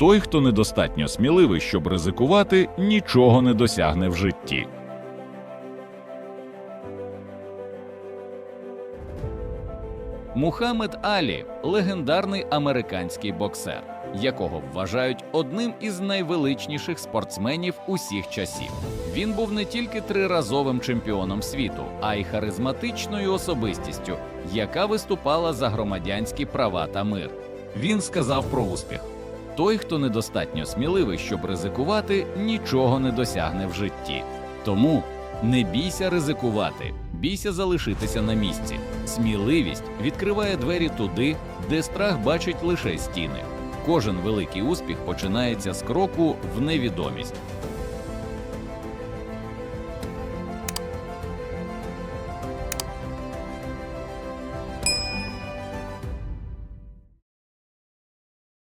Той, хто недостатньо сміливий, щоб ризикувати, нічого не досягне в житті. Мухаммед Алі легендарний американський боксер, якого вважають одним із найвеличніших спортсменів усіх часів. Він був не тільки триразовим чемпіоном світу, а й харизматичною особистістю, яка виступала за громадянські права та мир. Він сказав про успіх: той, хто недостатньо сміливий, щоб ризикувати, нічого не досягне в житті. Тому не бійся ризикувати, бійся залишитися на місці. Сміливість відкриває двері туди, де страх бачить лише стіни. Кожен великий успіх починається з кроку в невідомість.